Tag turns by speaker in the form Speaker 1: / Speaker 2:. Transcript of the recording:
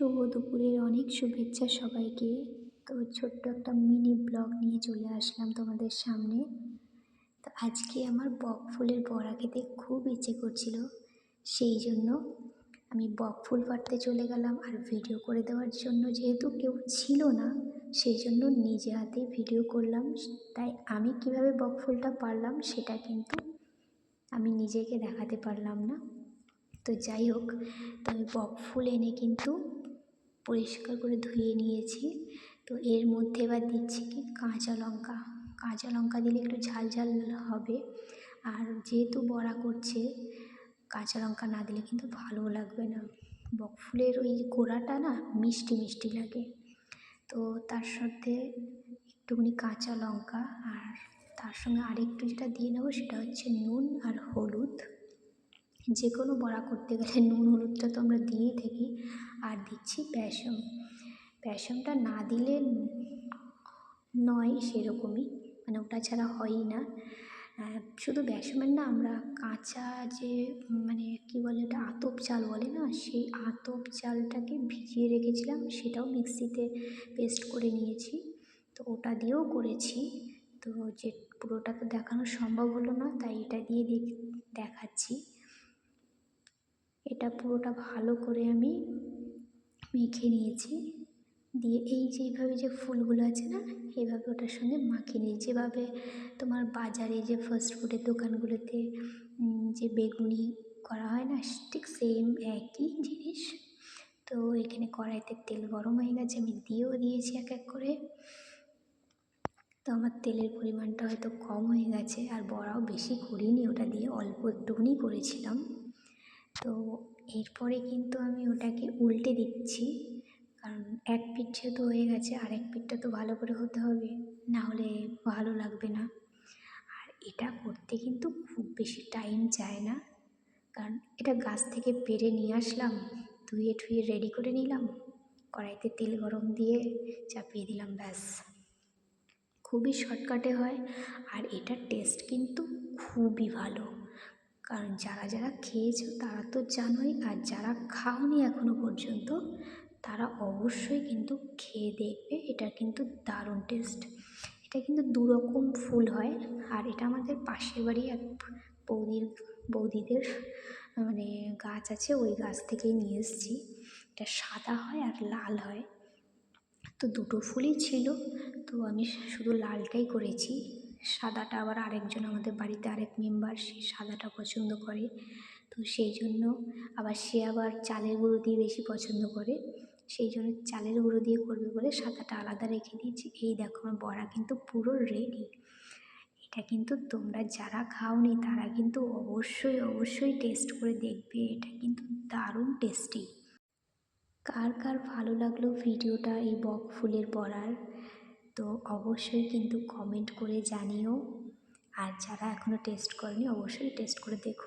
Speaker 1: শুভ দুপুরের অনেক শুভেচ্ছা সবাইকে। তো ছোট্ট একটা মিনি ব্লগ নিয়ে চলে আসলাম তোমাদের সামনে। তো আজকে আমার বক ফুলের বড়া খেতে খুব ইচ্ছে করছিল, সেই জন্য আমি বক ফুল পাড়তে চলে গেলাম আর ভিডিও করে দেওয়ার জন্য যেহেতু কেউ ছিল না, সেই জন্য নিজে হাতে ভিডিও করলাম। তাই আমি কীভাবে বক ফুলটা পারলাম সেটা কিন্তু আমি নিজেকে দেখাতে পারলাম না। তো যাই হোক, তো আমি বক ফুল এনে কিন্তু পরিষ্কার করে ধুয়ে নিয়েছি। তো এর মধ্যে এবার দিচ্ছি কি? কাঁচা লঙ্কা। কাঁচা লঙ্কা দিলে একটু ঝাল ঝাল হবে। আর যেহেতু বড়া করছে, কাঁচা লঙ্কা না দিলে কিন্তু ভালো লাগবে না। বক ফুলের ওই গোড়াটা না মিষ্টি মিষ্টি লাগে। তো তার সাথে একটুখানি কাঁচা লঙ্কা আর তার সঙ্গে আরেকটু যেটা দিয়ে নেব সেটা হচ্ছে নুন আর হলুদ। যে কোনো বড়া করতে গেলে নুন, হলুদটা তো আমরা দিয়েই থাকি। আর দিচ্ছি বেসন। বেসনটা না দিলে নয় সেরকমই মানে ওটা ছাড়া হয়ই না। শুধু বেসনের না, আমরা কাঁচা যে মানে কী বলে ওটা, আতপ চাল বলে না, সেই আতপ চালটাকে ভিজিয়ে রেখেছিলাম, সেটাও মিক্সিতে পেস্ট করে নিয়েছি। তো ওটা দিয়েও করেছি। তো যে পুরোটা তো দেখানো সম্ভব হলো না, তাই এটা দিয়ে দেখাচ্ছি। এটা পুরোটা ভালো করে আমি মেখে নিয়েছি। দিয়ে এই যে এইভাবে যে ফুলগুলো আছে না এইভাবে ওটার সঙ্গে মাখিয়ে নিই যেভাবে তোমার বাজারে যে ফাস্ট ফুডের দোকানগুলোতে যে বেগুনি করা হয় না, ঠিক সেম একই জিনিস। তো এখানে কড়াইতে তেল গরম হয়ে গেছে, আমি দিয়েও দিয়েছি এক এক করে। তো আমার তেলের পরিমাণটা হয়তো কম হয়ে গেছে, আর বড়াও বেশি করিনি, ওটা দিয়ে অল্প একটুখানি করেছিলাম। তো এরপরে কিন্তু আমি ওটাকে উল্টে দিচ্ছি। কারণ এক পিঠ যেহেতু হয়ে গেছে আর এক পিঠটা তো ভালো করে হতে হবে, না হলে ভালো লাগবে না। আর এটা করতে কিন্তু খুব বেশি টাইম চায় না। কারণ এটা গাছ থেকে পেরে নিয়ে আসলাম, ধুয়ে ঠুয়ে রেডি করে নিলাম, কড়াইতে তেল গরম দিয়ে চাপিয়ে দিলাম, ব্যাস। খুবই শর্টকাটে হয়, আর এটার টেস্ট কিন্তু খুবই ভালো। কারণ যারা যারা খেয়েছো তারা তো জানোই, আর যারা খাওনি এখনও পর্যন্ত, তারা অবশ্যই কিন্তু খেয়ে দেখবে। এটা কিন্তু দারুণ টেস্ট এটা কিন্তু দু রকম ফুল হয়, আর এটা আমাদের পাশের বাড়ি এক বৌদির, বৌদিদের মানে গাছ আছে, ওই গাছ থেকেই নিয়ে এসেছি। এটা সাদা হয় আর লাল হয়। তো দুটো ফুলই ছিল, তো আমি শুধু লালটাই করেছি। সাদাটা আবার আরেকজন আমাদের বাড়িতে আরেক মেম্বার সে সাদাটা পছন্দ করে। তো সেই জন্য আবার সে আবার চালের গুঁড়ো দিয়ে বেশি পছন্দ করে। সেই জন্য চালের গুঁড়ো দিয়ে করবে বলে সাদাটা আলাদা রেখে দিয়েছি। এই দেখো আমার বড়া কিন্তু পুরো রেডি এটা কিন্তু তোমরা যারা খাওনি তারা কিন্তু অবশ্যই অবশ্যই টেস্ট করে দেখবে। এটা কিন্তু দারুণ টেস্টি কার কার ভালো লাগল ভিডিওটা এই বক ফুলের বড়ার? তো অবশ্যই কিন্তু কমেন্ট করে জানিও। আর যারা এখনও টেস্ট করেনি, অবশ্যই টেস্ট করে দেখো।